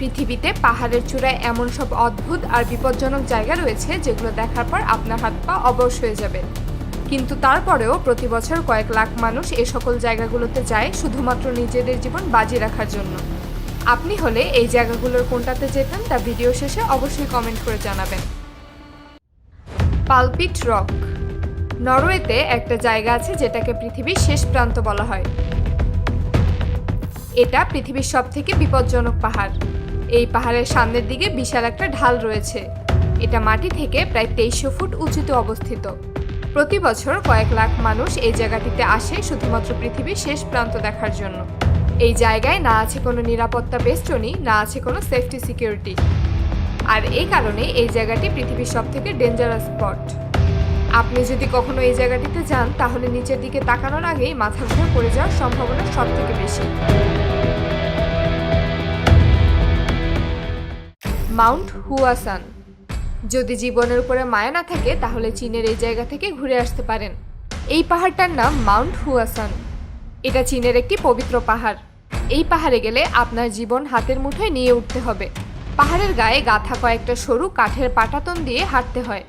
পৃথিবীতে পাহাড়ের চূড়ায় এমন সব অদ্ভুত আর বিপজ্জনক জায়গা রয়েছে যেগুলো দেখার পর আপনার হাত পা অবশ হয়ে যাবে। কিন্তু তারপরেও প্রতি বছর কয়েক লাখ মানুষ এ সকল জায়গাগুলোতে যায় শুধুমাত্র নিজেদের জীবন বাজি রাখার জন্য। আপনি হলে এই জায়গাগুলোর কোনটাতে যেতেন তা ভিডিও শেষে অবশ্যই কমেন্ট করে জানাবেন। পালপিট রক, নরওয়েতে একটা জায়গা আছে যেটাকে পৃথিবীর শেষ প্রান্ত বলা হয়। এটা পৃথিবীর সব থেকে বিপজ্জনক পাহাড়। এই পাহাড়ের সামনের দিকে বিশাল একটা ঢাল রয়েছে। এটা মাটি থেকে প্রায় তেইশশো ফুট উঁচুতে অবস্থিত। প্রতি বছর কয়েক লাখ মানুষ এই জায়গাটিতে আসে শুধুমাত্র পৃথিবীর শেষ প্রান্ত দেখার জন্য। এই জায়গায় না আছে কোনো নিরাপত্তা বেষ্টনী, না আছে কোনো সেফটি সিকিউরিটি আর এই কারণে এই জায়গাটি পৃথিবীর সব থেকে ডেঞ্জারাস স্পট আপনি যদি কখনো এই জায়গাটিতে যান, তাহলে নিচের দিকে তাকানোর আগেই মাথা ঘুরে পড়ে যাওয়ার সম্ভাবনা সব থেকে বেশি। Mount Huashan. যদি জীবনের উপরে মায়া না থাকে, তাহলে চীনের এই জায়গা থেকে ঘুরে আসতে পারেন। এই পাহাড়টার নাম মাউন্ট হুয়াসান। এটা চীনের একটি পবিত্র পাহাড়। এই পাহাড়ে গেলে আপনার জীবন হাতের মুঠোয় নিয়ে উঠতে হবে। পাহাড়ের গায়ে গাঁথা কয়েকটা সরু কাঠের পাটাতন দিয়ে হাঁটতে হয়।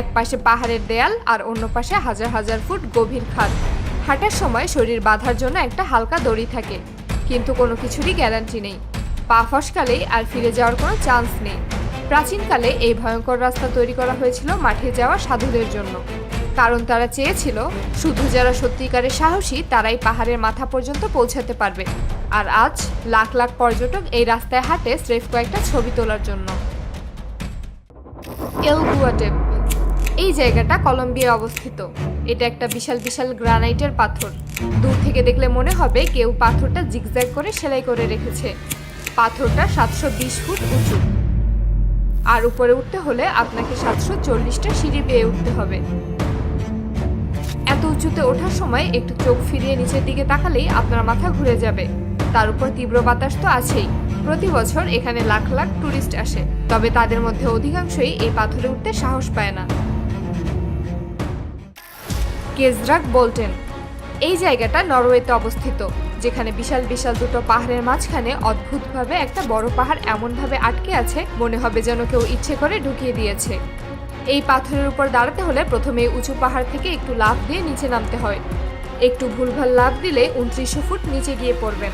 এক পাশে পাহাড়ের দেয়াল আর অন্য পাশে হাজার হাজার ফুট গভীর খাদ। হাঁটার সময় শরীর বাঁধার জন্য একটা হালকা দড়ি থাকে, কিন্তু কোনো কিছুরই গ্যারান্টি নেই। পা ফসকালেই আর ফিরে যাওয়ার কোনো চান্স নেই। প্রাচীনকালে এই ভয়ঙ্কর রাস্তা তৈরি করা হয়েছিল মাঠে যাওয়া সাধুদের জন্য। কারণ তারা চেয়েছিল, শুধু যারা সত্যিকারের সাহসী, তারাই পাহাড়ের মাথা পর্যন্ত পৌঁছাতে পারবে। আর আজ লাখ লাখ পর্যটক এই রাস্তায় হাঁটে স্রেফ কয়েকটা ছবি তোলার জন্য। এই জায়গাটা কলম্বিয়ায় অবস্থিত। এটা একটা বিশাল বিশাল গ্রানাইটের পাথর। দূর থেকে দেখলে মনে হবে কেউ পাথরটা জিগজ্যাগ করে সেলাই করে রেখেছে। পাথরটা সাতশো বিশ ফুট উঁচু। আর উপরে উঠতে হলে আপনাকে সাতশো চল্লিশটা সিঁড়ি বেয়ে উঠতে হবে। এত উঁচুতে ওঠার সময় একটু চোখ ফিরিয়ে নিচের দিকে তাকালেই আপনার মাথা ঘুরে যাবে। তার উপর তীব্র বাতাস তো আছেই। প্রতি বছর এখানে লাখ লাখ টুরিস্ট আসে, তবে তাদের মধ্যে অধিকাংশই এই পাথরে উঠতে সাহস পায় না। কেজরাক বোল্টেন। এই জায়গাটা নরওয়েতে অবস্থিত। যেখানে বিশাল বিশাল দুটো পাহাড়ের মাঝখানে অদ্ভুতভাবে একটা বড় পাহাড় এমনভাবে আটকে আছে, মনে হবে যেন কেউ ইচ্ছে করে ঢুকিয়ে দিয়েছে। এই পাথরের উপর দাঁড়াতে হলে প্রথমে উঁচু পাহাড় থেকে একটু লাফ দিয়ে নিচে নামতে হয়। একটু ভুলভাল লাফ দিলে উনত্রিশশো ফুট নিচে গিয়ে পড়বেন।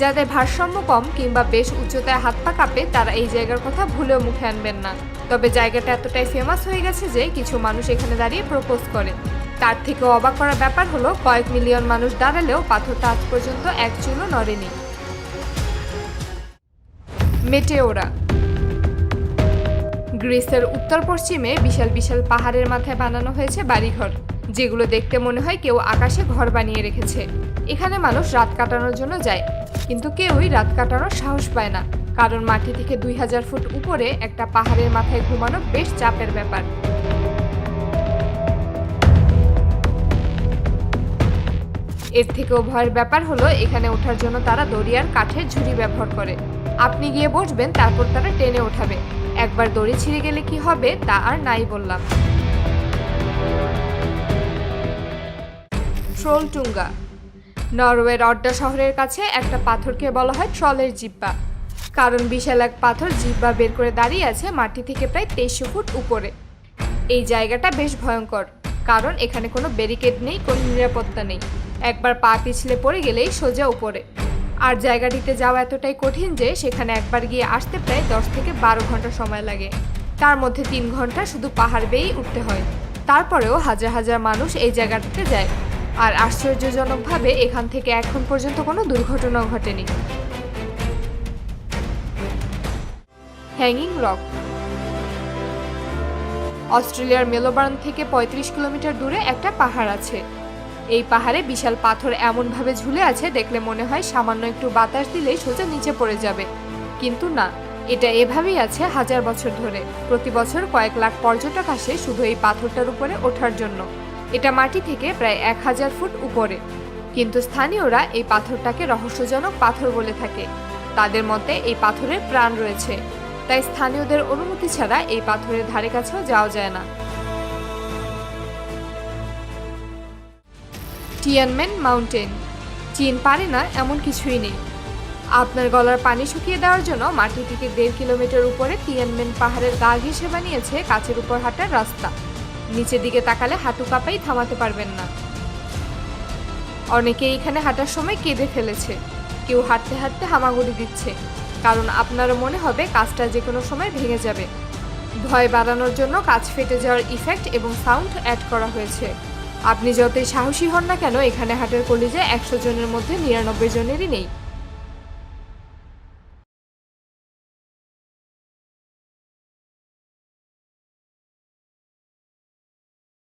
যাদের ভারসাম্য কম কিংবা বেশ উচ্চতায় হাত পা কাঁপে, তারা এই জায়গার কথা ভুলেও মুখে আনবেন না। তবে জায়গাটা এতটাই ফেমাস হয়ে গেছে যে কিছু মানুষ এখানে দাঁড়িয়ে প্রপোজ করে তার থেকে অবাক করার ব্যাপার হলো, কয়েক মিলিয়ন মানুষ দাঁড়ালেও পাথরটা আজ পর্যন্ত এক চুলও নড়েনি। মেটেওরা। গ্রিসের উত্তর পশ্চিমে বিশাল বিশাল পাহাড়ের মাথায় বানানো হয়েছে বাড়িঘর, যেগুলো দেখতে মনে হয় কেউ আকাশে ঘর বানিয়ে রেখেছে। এখানে মানুষ রাত কাটানোর জন্য যায়, কিন্তু কেউই রাত কাটানোর সাহস পায় না, কারণ মাটি থেকে দুই হাজার ফুট উপরে একটা পাহাড়ের মাথায় ঘুমানো বেশ চাপের ব্যাপার। এর থেকেও ভয়ের ব্যাপার হলো, এখানে ওঠার জন্য তারা দড়িয়ার কাঠের ঝুড়ি ব্যবহার করে। আপনি গিয়ে বসবেন, তারপর তারা টেনে ওঠাবে। একবার দড়ি ছিঁড়ে গেলে কি হবে, তা আর নাই বললাম। ট্রোলটুঙ্গা। নরওয়ের অড্ডা শহরের কাছে একটা পাথরকে বলা হয় ট্রলের জিব্বা। কারণ বিশাল এক পাথর জিব্বা বের করে দাঁড়িয়ে আছে মাটি থেকে প্রায় তেইশশো ফুট উপরে। এই জায়গাটা বেশ ভয়ঙ্কর, কারণ এখানে কোনো ব্যারিকেড নেই, কোনো নিরাপত্তা নেই। একবার পা পিছলে পড়ে গেলেই সোজা উপরে। আর জায়গাটিতে যাওয়া এতটাই কঠিন যে সেখানে একবার গিয়ে আসতে প্রায় দশ থেকে বারো ঘণ্টা সময় লাগে। তার মধ্যে তিন ঘণ্টা শুধু পাহাড় বেয়েই উঠতে হয়। তারপরেও হাজার হাজার মানুষ এই জায়গাটিতে যায়। আর আশ্চর্যজনকভাবে এখান থেকে এখন পর্যন্ত কোনো দুর্ঘটনাও ঘটেনি। হ্যাঙ্গিং রক অস্ট্রেলিয়ার মেলোবার্ন থেকে ৩৫ কিলোমিটার দূরে একটা পাহাড় আছে। এই পাহাড়ে বিশাল পাথর এমনভাবে ঝুলে আছে, দেখলে মনে হয় সামান্য একটু বাতাস দিলেই সোজা নিচে পড়ে যাবে। কিন্তু না, এটা এভাবেই আছে হাজার বছর ধরে। প্রতি বছর কয়েক লাখ পর্যটক আসে শুধু এই পাথরটার উপরে ওঠার জন্য। এটা মাটি থেকে প্রায় এক হাজার ফুট উপরে। কিন্তু স্থানীয়রা এই পাথরটাকে রহস্যজনক পাথর বলে থাকে। তাদের মতে এই পাথরের প্রাণ রয়েছে। তাই স্থানীয়দের অনুমতি ছাড়া এই পাথরের ধারে কাছেও যাওয়া যায় না। টিয়ানমেন মাউন্টেন চীন পারে না এমন কিছুই নেই। আপনার গলার পানি শুকিয়ে দেওয়ার জন্য মাটি থেকে দেড় কিলোমিটার উপরে তিয়ানমেন পাহাড়ের গা ঘেঁষে বানিয়েছে কাছের উপর হাঁটার রাস্তা। নিচের দিকে তাকালে হাঁটু কাঁপাই থামাতে পারবেন না। অনেকে এখানে হাঁটার সময় কেঁদে ফেলেছে। কেউ হাঁটতে হাঁটতে হামাগুড়ি দিচ্ছে। কারণ আপনারও মনে হবে কাজটা যে কোনো সময় ভেঙে যাবে। ভয় বাড়ানোর জন্য কাজ ফেটে যাওয়ার ইফেক্ট এবং সাউন্ড অ্যাড করা হয়েছে। আপনি যতই সাহসী হন না কেন, এখানে হাটের কলিজে একশো জনের মধ্যে নিরানব্বই জনেরই নেই।